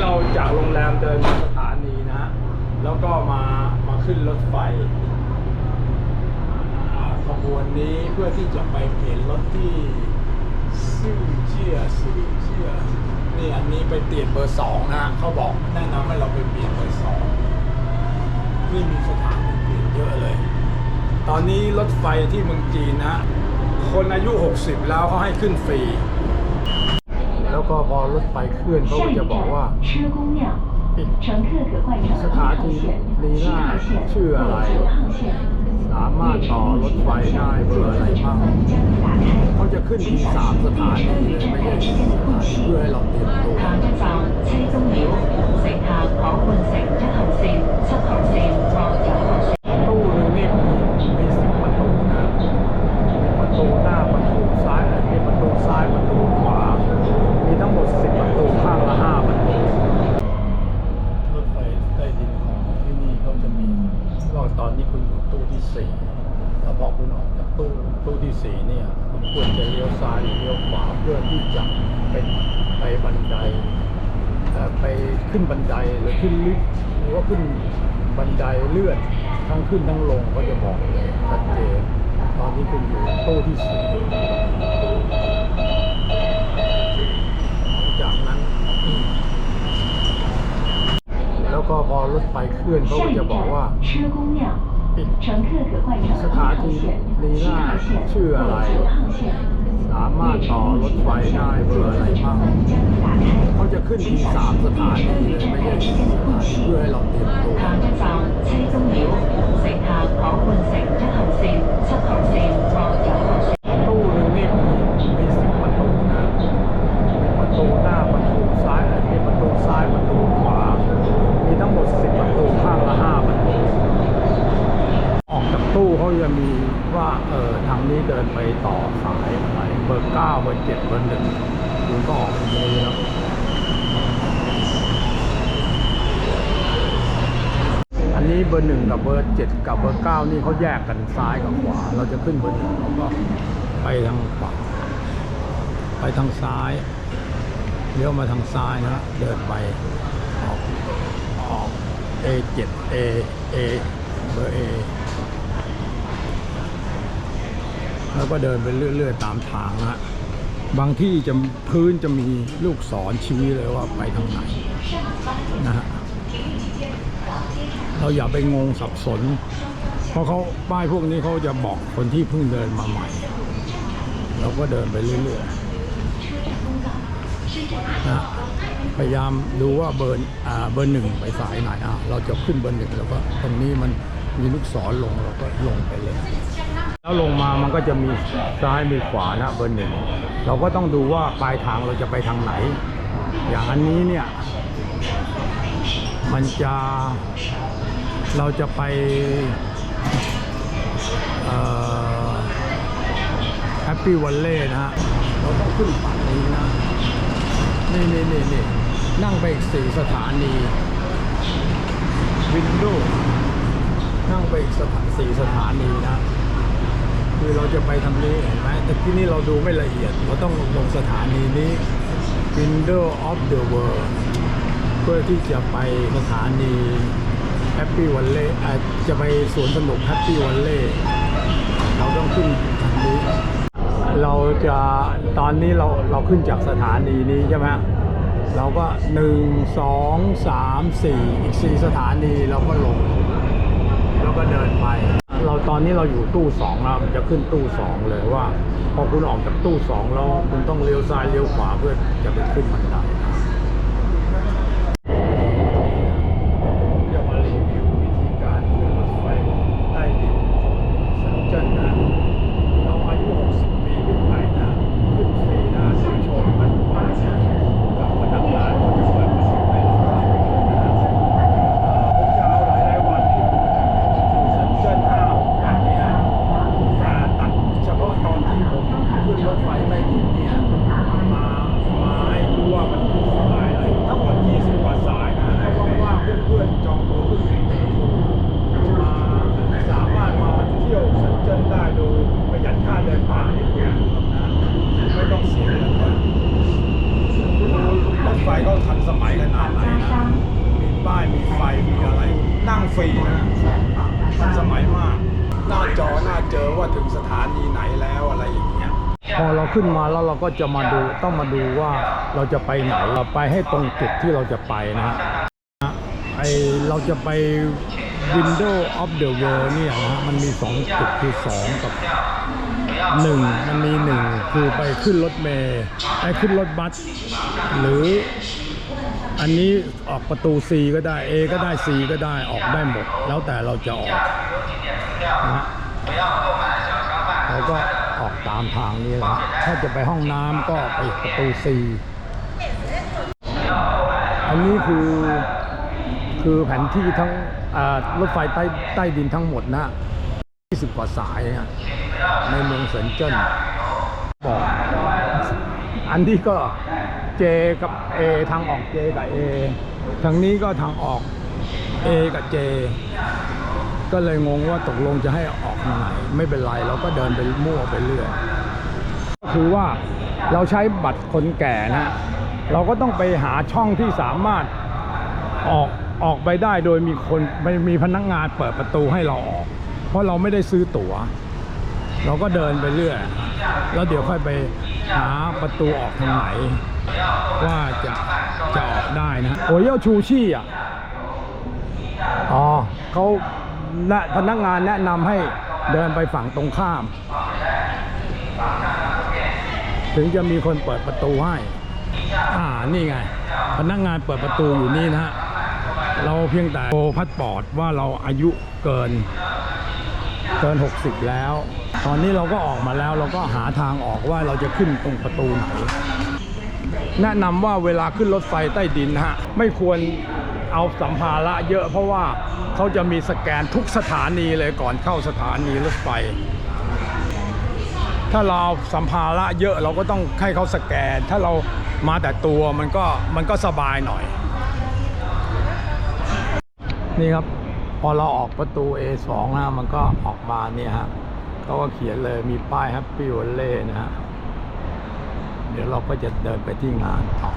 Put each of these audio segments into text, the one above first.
เราจากโรงแรมเดินมาสถานีนะแล้วก็มามาขึ้นรถไฟขบวนนี้เพื่อที่จะไปเปลี่ยนรถที่ซื่อเชี่ยซื่อเชี่ยนี่อันนี้ไปเปลี่ยนเบอร์สองนะเขาบอกแนะนำให้เราไปเปลี่ยนเบอร์สองนี่มีสถานีเปลี่ยนเยอะเลย ตอนนี้รถไฟที่เมืองจีนนะ คนอายุ 60 แล้วเขาให้ขึ้นฟรี แล้วก็พอรถไฟเคลื่อนเขาก็จะบอกว่าสถานีนี้ได้ชื่ออะไร สามารถต่อรถไฟได้เบอร์อะไรบ้างเขาจะขึ้นทีสามสถานีเลยไม่ใช่สถานีเพื่อให้เราเตรียมตัว ที่จะเป็นไปบันไดไปขึ้นบันไดหรือขึ้นลิฟต์หรือว่าขึ้นบันไดเลื่อนทั้งขึ้นทั้งลงก็จะบอกเลยชัดเจนตอนนี้คุณอยู่โต๊ะที่สี่จากนั้น แล้วก็พอรถไฟเคลื่อนเขาก็จะบอกว่าสถานีนี้น่าชื่ออะไร สามารถต่อรถไฟได้เบอร์อะไรบ้างเขาจะขึ้นที่สามสถานีเลยไม่ใช่สถานีเพื่อให้เราเตรียมตัวทางเจ้าใช้จงเหลียวเส้นทาขอคุณเซ็งและของเชักของเซ็รออยู่่อสายอะไรเบอร์เก้าเบอร์เจ็ดเบอร์หนึ่งคุณก็ออกตรงนี้แล้วอันนี้เบอร์หนึ่งกับเบอร์เจ็ดกับเบอร์เก้านี่เขาแยกกันซ้ายกับขวา เราจะขึ้นเบอร์หนึ่งเราก็ไปทางขวาไปทางซ้ายเลี้ยวมาทางซ้ายนะเดินไปออกออก A7 A A เบอร์ A แล้วก็เดินไปเรื่อย ๆ ตามทางนะฮะบางที่จะพื้นจะมีลูกศรชี้เลยว่าไปทางไหนนะฮะเราอย่าไปงงสับสน เพราะเขาป้ายพวกนี้เขาจะบอกคนที่เพิ่งเดินมาใหม่ เราก็เดินไปเรื่อยๆนะพยายามดูว่าเบอร์อ่าเบอร์หนึ่งไปสายไหนอะเราจะขึ้นเบอร์หนึ่งแล้วก็ตรงนี้มันมีลูกศรลงเราก็ลงไปเลย แล้วลงมามันก็จะมีซ้ายมีขวานะเบอร์หนึ่งเราก็ต้องดูว่าปลายทางเราจะไปทางไหน อย่างอันนี้เนี่ย มันจะเราจะไปแฮปปี้วันเล่นะฮะเราต้องขึ้นฝั่งนี้นะ นี่นี่นี่นี่นั่งไปอีกสี่สถานี วินโดว์นั่งไปอีกสถานสี่สถานีนะ คือเราจะไปทางนี้เห็นไหมแต่ที่นี่เราดูไม่ละเอียด เราต้องลงสถานีนี้ Window of the World เพื่อที่จะไปสถานี Happy Valley อะจะไปสวนสนุก Happy Valley เราต้องขึ้นทางนี้ เราจะตอนนี้เราเราขึ้นจากสถานีนี้ใช่ไหมเราก็หนึ่งสองสามสี่อีกสี่สถานีเราก็ลง แล้วก็เดินไป เราต อนนี้เราอยู่ตู้สองแล้วมันจะขึ้นตู้สองเลยว่า พอคุณออกจากตู้สองแล้วคุณต้องเลี้ยวซ้ายเลี้ยวขวาเพื่อจะไปขึ้นบันไดจะมารีวิววิธีการขึ้นรถไฟใต้ดินของเซินเจิ้นนะเราอายุ 60 ปีขึ้นไปนะขึ้นฟรีนะซื้อโชว์พันกว่าเนี่ยกับพนักงานเขาจะเปิดประตูให้เราเข้านะ ผมจะเอาหลายๆวันที่ผมอยู่เซินเจิ้นห้าหกวันเนี่ยมาตัดเฉพาะตอนที่ผมขึ้นรถไฟใต้ดินเนี่ยมามาให้รู้ว่ามัน ฟรีนะทันสมัยมาก หน้าจอหน้าเจอว่าถึงสถานีไหนแล้วอะไรอย่างเงี้ยพอเราขึ้นมาแล้วเราก็จะมาดูต้องมาดูว่าเราจะไปไหนเราไปให้ตรงจุดที่เราจะไปนะฮะไอเราจะไป Window of the World เนี่ยนะฮะมันมีสองจุดคือสองกับหนึ่งมันมีหนึ่งคือไปขึ้นรถเมล์ไปขึ้นรถบัสหรือ อันนี้ออกประตู C ก็ได้ A ก็ได้ C ก็ได้ออกได้หมด แล้วแต่เราจะออกนะฮะเราก็ออกตามทางนี้แหละถ้าจะไปห้องน้ำก็ไปประตู C อันนี้คือคือแผนที่ทั้งรถไฟใต้ใต้ดินทั้งหมดนะ 20 กว่าสายนะในเมืองเซินเจิ้นบอกอันนี้ก็ J กับ A ทางออก J กับ A ทางนี้ก็ทางออก A กับ J ก็เลยงงว่าตกลงจะให้ออกทางไหน ไม่เป็นไรเราก็เดินไปมั่วไปเรื่อยก็คือว่าเราใช้บัตรคนแก่นะ เราก็ต้องไปหาช่องที่สามารถออกออกไปได้โดยมีคนไม่มีพนักงานเปิดประตูให้เราออก เพราะเราไม่ได้ซื้อตั๋ว เราก็เดินไปเรื่อย แล้วเดี๋ยวค่อยไป หาประตูออกทางไหน ว่าจะจะออกได้นะโอ้ยเย่าชูชี่อะอ๋อเขาและพนักงานแนะนำให้เดินไปฝั่งตรงข้าม ถึงจะมีคนเปิดประตูให้ อ่านี่ไง พนักงานเปิดประตูอยู่นี่นะฮะเราเพียงแต่โชว์พัดปอดว่าเราอายุเกินเกิน 60 แล้ว ตอนนี้เราก็ออกมาแล้วเราก็หาทางออกว่าเราจะขึ้นตรงประตูไหน แนะนำว่าเวลาขึ้นรถไฟใต้ดินนะฮะไม่ควรเอาสัมภาระเยอะเพราะว่าเขาจะมีสแกนทุกสถานีเลยก่อนเข้าสถานีรถไฟ ถ้าเราสัมภาระเยอะเราก็ต้องให้เขาสแกน ถ้าเรามาแต่ตัวมันก็มันก็สบายหน่อย นี่ครับ พอเราออกประตู A2 นะมันก็ออกมาเนี่ยฮะ เขาก็เขียนเลยมีป้าย Happy v a l l e y นะฮะ เดี๋ยวเราก็จะเดินไปที่งานต่อ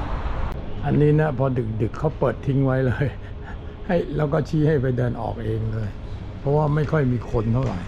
อันนี้นะพอดึกๆเขาเปิดทิ้งไว้เลย ให้แล้วก็ชี้ให้ไปเดินออกเองเลย เพราะว่าไม่ค่อยมีคนเท่าไหร่